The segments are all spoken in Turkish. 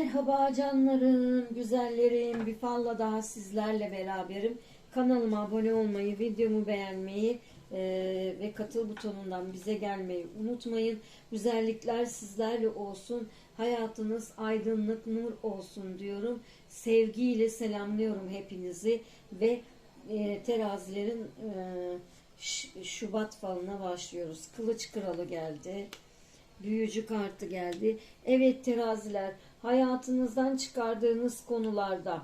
Merhaba canlarım, güzellerim. Bir falla daha sizlerle beraberim. Kanalıma abone olmayı, videomu beğenmeyi e, ve katıl butonundan bize gelmeyi unutmayın. Güzellikler sizlerle olsun. Hayatınız aydınlık, nur olsun diyorum. Sevgiyle selamlıyorum hepinizi ve e, terazilerin e, Şubat falına başlıyoruz. Kılıç kralı geldi. Büyücü kartı geldi. Evet teraziler hayatınızdan çıkardığınız konularda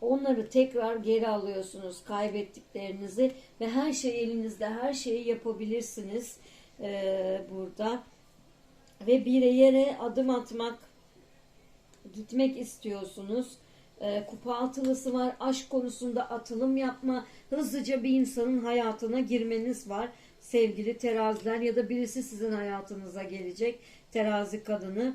onları tekrar geri alıyorsunuz kaybettiklerinizi ve her şey elinizde her şeyi yapabilirsiniz ee, burada ve bir yere adım atmak gitmek istiyorsunuz. Ee, kupa atılısı var. Aşk konusunda atılım yapma. Hızlıca bir insanın hayatına girmeniz var. Sevgili teraziler ya da birisi sizin hayatınıza gelecek. Terazi kadını.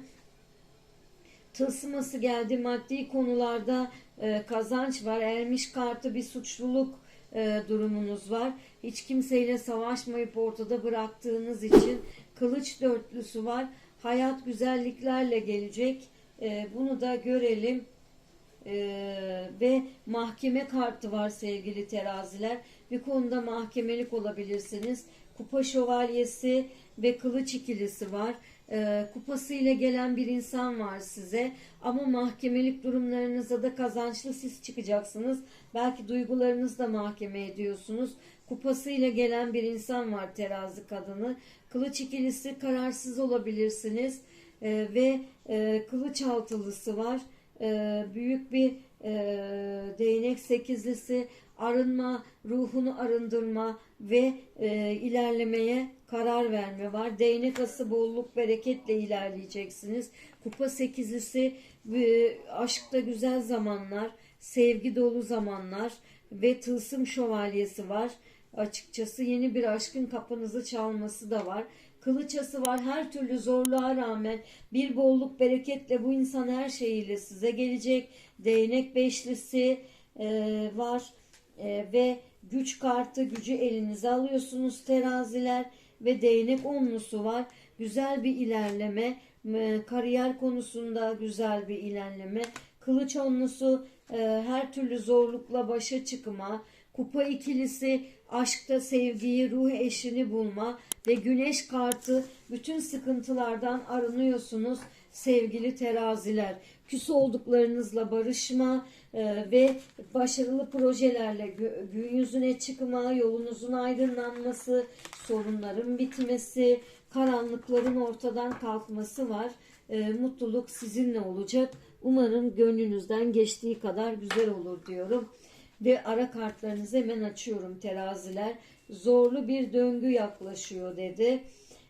Tılsıması geldi. Maddi konularda e, kazanç var. Ermiş kartı bir suçluluk e, durumunuz var. Hiç kimseyle savaşmayıp ortada bıraktığınız için kılıç dörtlüsü var. Hayat güzelliklerle gelecek. E, bunu da görelim. Ee, ve mahkeme kartı var sevgili teraziler. Bir konuda mahkemelik olabilirsiniz. Kupa şövalyesi ve kılıç ikilisi var. Ee, kupasıyla gelen bir insan var size. Ama mahkemelik durumlarınızda da kazançlı siz çıkacaksınız. Belki duygularınızı da mahkeme ediyorsunuz. Kupasıyla gelen bir insan var terazi kadını. Kılıç ikilisi kararsız olabilirsiniz. Ee, ve e, kılıç altılısı var e, büyük bir e, değnek sekizlisi arınma, ruhunu arındırma ve e, ilerlemeye karar verme var. Değnek ası bolluk bereketle ilerleyeceksiniz. Kupa sekizlisi e, aşkta güzel zamanlar, sevgi dolu zamanlar ve tılsım şövalyesi var. Açıkçası yeni bir aşkın kapınızı çalması da var. Kılıçası var her türlü zorluğa rağmen bir bolluk bereketle bu insan her şeyiyle size gelecek. Değnek beşlisi e, var E, ve güç kartı gücü elinize alıyorsunuz teraziler ve değnek onlusu var. Güzel bir ilerleme e, kariyer konusunda güzel bir ilerleme. Kılıç onlusu e, her türlü zorlukla başa çıkma. Kupa ikilisi aşkta sevgiyi, ruh eşini bulma ve güneş kartı bütün sıkıntılardan arınıyorsunuz sevgili teraziler. Küs olduklarınızla barışma e, ve başarılı projelerle gün yüzüne çıkma, yolunuzun aydınlanması, sorunların bitmesi, karanlıkların ortadan kalkması var. E, mutluluk sizinle olacak. Umarım gönlünüzden geçtiği kadar güzel olur diyorum. Ve ara kartlarınızı hemen açıyorum teraziler. Zorlu bir döngü yaklaşıyor dedi.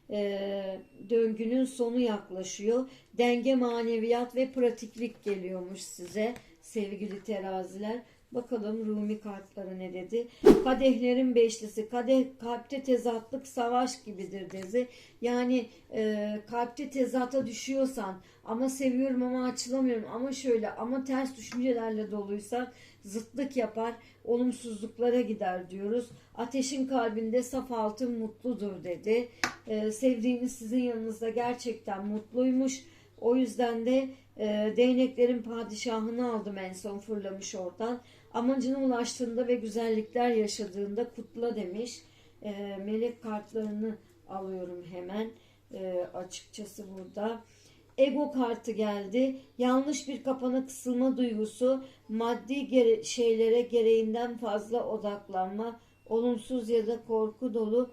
Ee, döngünün sonu yaklaşıyor. Denge, maneviyat ve pratiklik geliyormuş size sevgili teraziler. Bakalım Rumi kartları ne dedi? Kadehlerin beşlisi. Kadeh kalpte tezatlık savaş gibidir dedi. Yani e, kalpte tezata düşüyorsan ama seviyorum ama açılamıyorum ama şöyle ama ters düşüncelerle doluysan zıtlık yapar, olumsuzluklara gider diyoruz. Ateşin kalbinde saf altın mutludur dedi. E, sevdiğiniz sizin yanınızda gerçekten mutluymuş. O yüzden de e, değneklerin padişahını aldım en son fırlamış oradan. Amacına ulaştığında ve güzellikler yaşadığında kutla demiş. E, melek kartlarını alıyorum hemen e, açıkçası burada. Ego kartı geldi. Yanlış bir kapana kısılma duygusu, maddi gere- şeylere gereğinden fazla odaklanma, olumsuz ya da korku dolu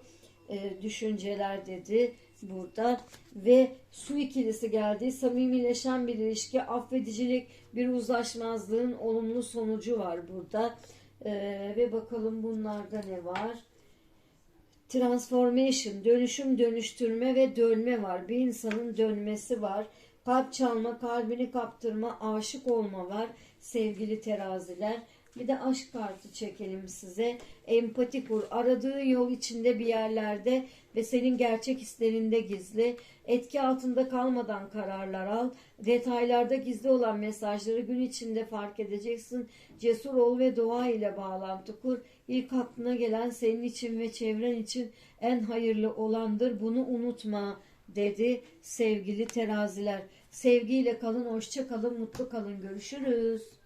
e, düşünceler dedi burada ve su ikilisi geldi. Samimileşen bir ilişki, affedicilik, bir uzlaşmazlığın olumlu sonucu var burada. E, ve bakalım bunlarda ne var? Transformation, dönüşüm, dönüştürme ve dönme var. Bir insanın dönmesi var. Kalp çalma, kalbini kaptırma, aşık olma var sevgili teraziler. Bir de aşk kartı çekelim size. Empati kur. Aradığı yol içinde bir yerlerde ve senin gerçek hislerinde gizli. Etki altında kalmadan kararlar al. Detaylarda gizli olan mesajları gün içinde fark edeceksin. Cesur ol ve doğa ile bağlantı kur. İlk aklına gelen senin için ve çevren için en hayırlı olandır. Bunu unutma dedi sevgili teraziler. Sevgiyle kalın, hoşça kalın, mutlu kalın. Görüşürüz.